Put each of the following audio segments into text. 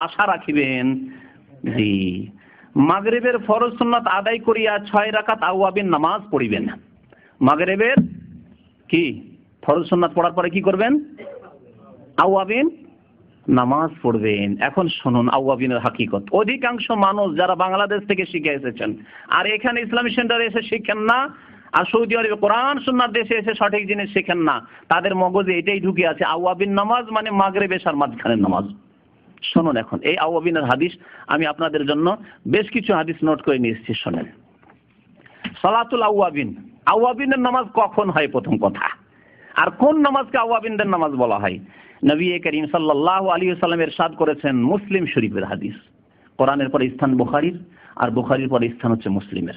আশা রাখিবেন। জি। মাগরেবের ফরজ সুন্নাত আদায় করিয়া ছয় রাকাত আউয়াবিন নামাজ পড়িবেন। মাগরেবের কি? ফরজ সুন্নাত পড়ার পরে কি করবেন? আউয়াবিন নামাজ পড়বেন। এখন শুনুন আউয়াবিনের হাকিকত। অধিকাংশ মানুষ যারা বাংলাদেশ থেকে শিখে এসেছেন, আর এখানে ইসলামী সেন্টারে এসে শিখেন না, আর সৌদি আরবে কোরআন সুন্নার দেশে এসে সঠিক জিনিস শেখেন না, তাদের মগজে এটাই ঢুকে আছে আউয়াবিন নামাজ মানে মাগরে বেশার মাঝখানের নামাজ। শুনুন এখন। এই আউয়াবিনের হাদিস আমি আপনাদের জন্য বেশ কিছু হাদিস নোট করে নিয়ে এসেছি, শোনেন। সালাতুল আউয়াবিন আউয়াবিনের নামাজ কখন হয় প্রথম কথা? আর কোন নামাজকে আউয়াবিনদের নামাজ বলা হয়? নবী করিম সাল্লাহ আলী সাল্লাম এরশাদ করেছেন মুসলিম শরীফের হাদিস। কোরআনের পরে স্থান বুখারির, আর বুখারির পরে স্থান হচ্ছে মুসলিমের।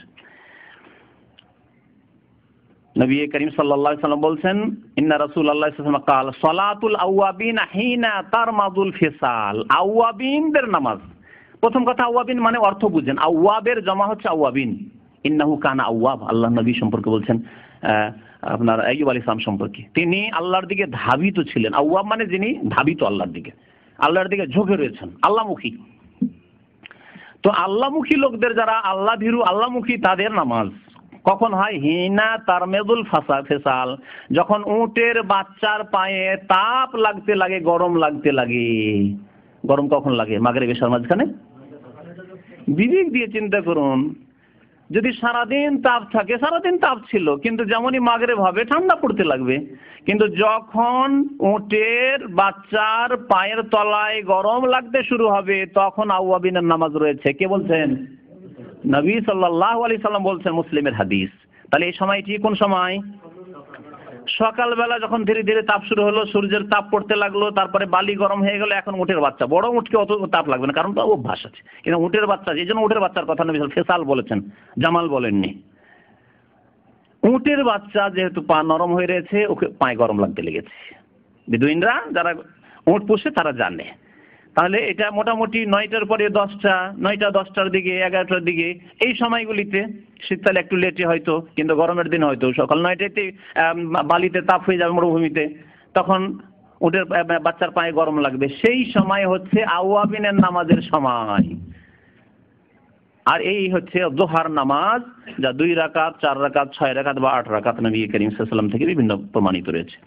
নবী করিম সাল্লাল্লাহু আলাইহি সাল্লাম বলছেন, ইন্না রাসূলুল্লাহ সাল্লাল্লাহু কাল, সালাতুল আওয়াবিন হিনা তারমাদুল ফিসাল। আওয়াবিনদের নামাজ। প্রথম কথা আওয়াবিন মানে অর্থ বুঝেন। আওয়াবের জমা হচ্ছে আওয়াবিন ইন্নাহু কানা আওয়াব আল্লাহ নবী সম্পর্কে বলছেন আপনার আইয়ুব আলী ইসলাম সম্পর্কে। তিনি আল্লাহর দিকে ধাবিত ছিলেন। আওয়াব মানে যিনি ধাবিত আল্লাহর দিকে। আল্লাহর দিকে ঝুঁকে রয়েছেন। আল্লাহমুখী। তো আল্লাহমুখী লোকদের যারা আল্লাহ ভীরু, আল্লাহমুখী তাদের নামাজ। কখন হয়? হিনা তারমেদুল ফাসা ফেসাল। যখন উটের বাচ্চার পায়ে তাপ লাগতে লাগে, গরম লাগতে লাগে। গরম কখন লাগে? মাগরে বেশার মাঝখানে? বিবেক দিয়ে চিন্তা করুন। যদি সারাদিন তাপ থাকে, সারাদিন তাপ ছিল, কিন্তু যেমনই মাগরে ভাবে ঠান্ডা পড়তে লাগবে। কিন্তু যখন উটের বাচ্চার পায়ের তলায় গরম লাগতে শুরু হবে, তখন আউয়াবিনের নামাজ রয়েছে। কে বলছেন? নবী সাল্লাহ আলি সাল্লাম বলছেন মুসলিমের হাদিস। তাহলে এই সময়টি কোন সময়? সকালবেলা যখন ধীরে ধীরে তাপ শুরু হলো, সূর্যের তাপ পড়তে লাগল, তারপরে বালি গরম হয়ে গেল, এখন উঠের বাচ্চা। বড় উঠকে অত তাপ লাগবে না, কারণ তো অভ্যাস আছে। কিন্তু উঠের বাচ্চা, যে জন্য উঠের বাচ্চার কথা নবী ফেসাল বলেছেন, জামাল বলেননি। উটের বাচ্চা যেহেতু পা নরম হয়ে রয়েছে, ওকে পায়ে গরম লাগতে লেগেছে। বিদুইনরা যারা উট পুষে তারা জানে। তাহলে এটা মোটামুটি নয়টার পরে দশটা, নয়টা, দশটার দিকে, এগারোটার দিকে, এই সময়গুলিতে শীতকালে একটু লেটে হয়তো, কিন্তু গরমের দিন হয়তো। সকাল নয়টাতে বালিতে তাপ হয়ে যাবে মরুভূমিতে, তখন ওদের বাচ্চার পায়ে গরম লাগবে। সেই সময় হচ্ছে আওয়াবিনের নামাজের সময়। আর এই হচ্ছে দোহার নামাজ, যা দুই রাকাত, চার রাকাত, ছয় রাকাত বা আট রাকাত নবী করিম সাল্লাম থেকে বিভিন্ন প্রমাণিত রয়েছে।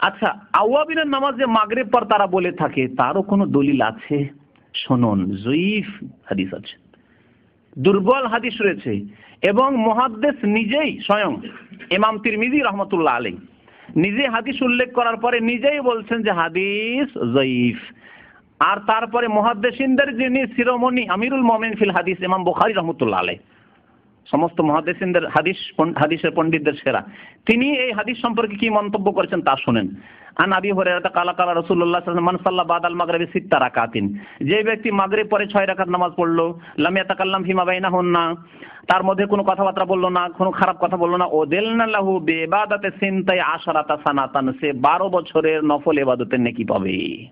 আচ্ছা আওয়াবিনের নামাজ যে মাগরেব পর তারা বলে থাকে, তারও কোনো দলিল আছে? শুনুন, জয়ীফ হাদিস আছে, দুর্বল হাদিস রয়েছে, এবং মহাদ্দেশ নিজেই স্বয়ং ইমাম তিরমিজি রহমতুল্লাহ আলী নিজে হাদিস উল্লেখ করার পরে নিজেই বলছেন যে হাদিস জয়ীফ। আর তারপরে মহাদ্দেশিনদের যিনি শিরোমণি আমিরুল মমিন ফিল হাদিস ইমাম বুখারি রহমতুল্লাহ আলাই সমস্ত মহাদেশিনদের হাদিস হাদিসের পণ্ডিতদের সেরা। তিনি এই হাদিস সম্পর্কে কি মন্তব্য করেছেন তা শুনেন। আন আবি হরাইরা কালা কালা রাসূলুল্লাহ সাল্লাল্লাহু মান সাল্লা বাদাল মাগরিবি সিত্তা রাকাতিন। যে ব্যক্তি মাগরিব পরে ছয় রাকাত নামাজ পড়ল, লাম ইয়াতাকাল্লাম ফিমা বাইনাহুন্না। তার মধ্যে কোনো কথাবার্তা বলল না, কোনো খারাপ কথা বলল না। ও দেলনা লাহু বেবাদাতে সিনতাই আশারাতা সানাতান। সে বারো বছরের নফল ইবাদতের নেকি পাবে।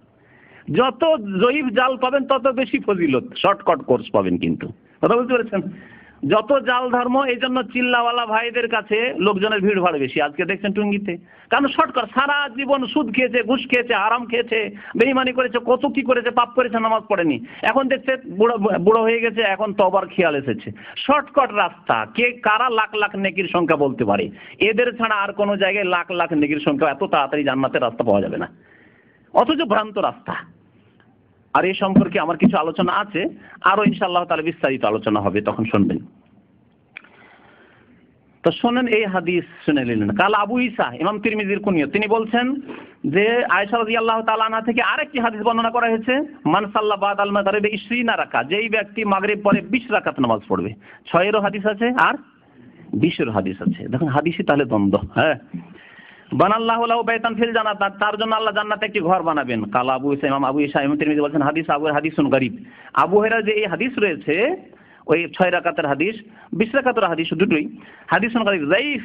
যত জয়ীফ জাল পাবেন, তত বেশি ফজিলত, শর্টকাট কোর্স পাবেন কিন্তু। কথা বুঝতে পেরেছেন? যত জাল ধর্ম, এই জন্য চিল্লাওয়ালা ভাইদের কাছে লোকজনের ভিড় ভাড় বেশি। আজকে দেখছেন টুঙ্গিতে। কারণ শর্টকাট, সারা জীবন সুদ খেয়েছে, ঘুষ খেয়েছে আরাম খেয়েছে, বেইমানি করেছে, কত কি করেছে, পাপ করেছে, নামাজ পড়েনি। এখন দেখছে বুড়ো বুড়ো হয়ে গেছে, এখন তবার খেয়াল এসেছে। শর্টকাট রাস্তা, কে কারা লাখ লাখ নেকির সংখ্যা বলতে পারে? এদের ছাড়া আর কোনো জায়গায় লাখ লাখ নেকির সংখ্যা, এত তাড়াতাড়ি জান্নাতের রাস্তা পাওয়া যাবে না। অথচ ভ্রান্ত রাস্তা। আর এই সম্পর্কে আমার কিছু আলোচনা আছে আরও ইনশাআল্লাহ তাহলে বিস্তারিত আলোচনা হবে, তখন শুনবেন। তো শোনেন এই হাদিস শুনে নিলেন। কাল আবু ইসা ইমাম তিরমিজির কুনিয়ত, তিনি বলছেন যে আয়েশা রাদিয়াল্লাহু তাআলা আনহা থেকে আরেকটি হাদিস বর্ণনা করা হয়েছে, মান সাল্লা বাদ আল মাগরিবি 20 রাকা যেই ব্যক্তি মাগরিব পরে 20 রাকাত নামাজ পড়বে। ছয়েরও হাদিস আছে আর 20 এর হাদিস আছে। দেখুন, হাদিসই তাহলে দ্বন্দ্ব হ্যাঁ। বানাল্লাহু লাহু বাইতান ফিল জান্নাত, তার জন্য আল্লাহ জান্নাতে একটি ঘর বানাবেন। কাল আবু ইসা ইমাম আবু ইসা ইমাম তিরমিজি বলছেন, হাদিস আবু হাদিসুন গরিব। আবু হেরা যে এই হাদিস রয়েছে ওই ছয় রাকাতের হাদিস, বিশ রাকাতের হাদিস দুটোই। হাদিস জাইফ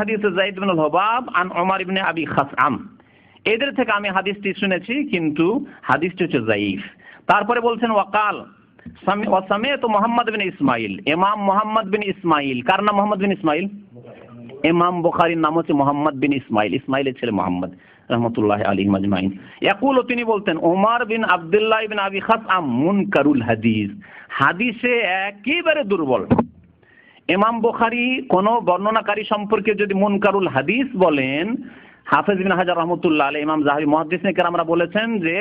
হাদিস হুবাব আন ইবনে আবি খাসআম। এদের থেকে আমি হাদিসটি শুনেছি, কিন্তু হাদিসটি হচ্ছে জাইফ তারপরে বলছেন, ওয়াকাল ওয়াসামিয়াতু মুহাম্মদ বিন ইসমাইল, ইমাম মুহাম্মদ বিন ইসমাইল। কার নাম মুহাম্মদ বিন ইসমাইল? ইমাম বুখারীর নাম হচ্ছে মোহাম্মদ বিন ইসমাইল, ইসমাইলের ছেলে মোহাম্মদ। রহমতুল্লাহ আলী মাজমাইন ইয়াকুল, তিনি বলতেন ওমার বিন আবদুল্লাহ বিন আবি খাসআম মুনকারুল হাদিস। হাদিসে একেবারে দুর্বল। ইমাম বুখারী কোন বর্ণনাকারী সম্পর্কে যদি মুনকারুল হাদিস বলেন, হাফেজ বিন হাজার রহমতুল্লাহ আলী ইমাম জাহাবি মহাদিস আমরা বলেছেন যে,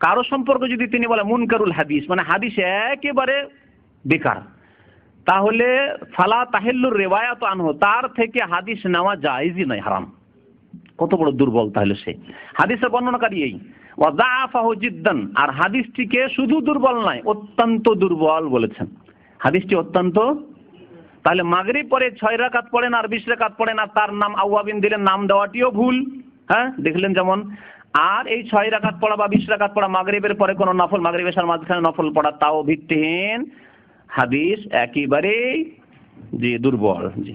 কারও সম্পর্কে যদি তিনি বলেন মুনকারুল হাদিস মানে হাদিস একেবারে বেকার। তাহলে ফালা তাহিল্লুর রেওয়ায়াত আনহু, তার থেকে হাদিস নেওয়া জায়েজই নয়, হারাম। কত বড় দুর্বল তাহলে সে। হাদিসের বর্ণনাকারী এই। জিদ্দান, আর হাদিসটিকে শুধু দুর্বল নয়, অত্যন্ত দুর্বল বলেছেন। হাদিসটি অত্যন্ত, তাহলে মাগরিব পরে ছয় রাকাত পড়েন আর বিশ রাকাত পড়েন আর তার নাম আউয়াবিন দিলেন নাম দেওয়াটিও ভুল। হ্যাঁ দেখলেন যেমন, আর এই ছয় রাকাত পড়া বা বিশ রাকাত পড়া মাগরিবের পরে কোনো নফল, মাগরিব এসার মাঝখানে নফল পড়া তাও ভিত্তিহীন। হাদিস একেবারেই জি দুর্বল, জি।